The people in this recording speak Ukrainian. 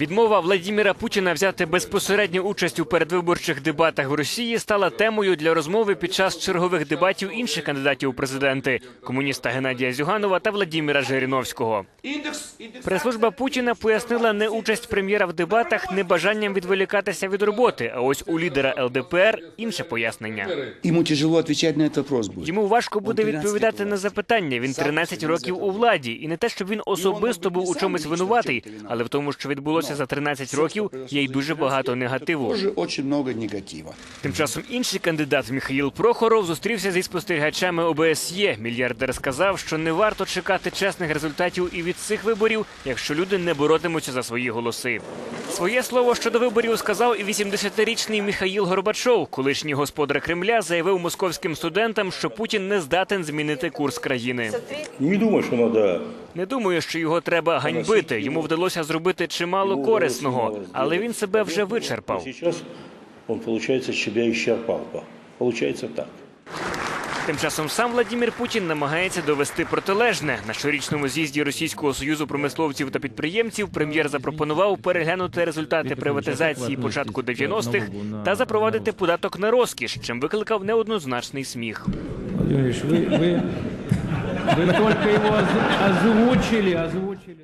Відмова Владіміра Путіна взяти безпосередню участь у передвиборчих дебатах в Росії стала темою для розмови під час чергових дебатів інших кандидатів у президенти комуніста Геннадія Зюганова та Владіміра Жириновського. Прес-служба Путіна пояснила не участь прем'єра в дебатах небажанням відволікатися від роботи. А ось у лідера ЛДПР інше пояснення. Ему тяжело отвечать на этот вопрос будет. Йому важко буде відповідати на запитання. Він 13 років у владі, і не те, щоб він особисто був у чомусь винуватий, але в тому, що відбулося за 13 років, є й дуже багато негативу. Тим часом інший кандидат Міхаїл Прохоров зустрівся зі спостерігачами ОБСЄ. Мільярдер сказав, що не варто чекати чесних результатів і від цих виборів, якщо люди не боротимуться за свої голоси. Своє слово щодо виборів сказав і 80-річний Міхаїл Горбачов, колишній господар Кремля, заявив московським студентам, що Путін не здатен змінити курс країни. Не думаю, что надо Не думаю, що його треба ганьбити. Йому вдалося зробити чимало корисного, але він себе вже вичерпав. Сейчас он, получается, себя исчерпал. Получается так. Тим часом сам Владімір Путін намагається довести протилежне. На щорічному з'їзді Російського союзу промисловців та підприємців прем'єр запропонував переглянути результати приватизації початку 90-х та запровадити податок на розкіш, чим викликав неоднозначний сміх. Владимир Ильич, вы, вы, вы только его оз- озвучили, озвучили.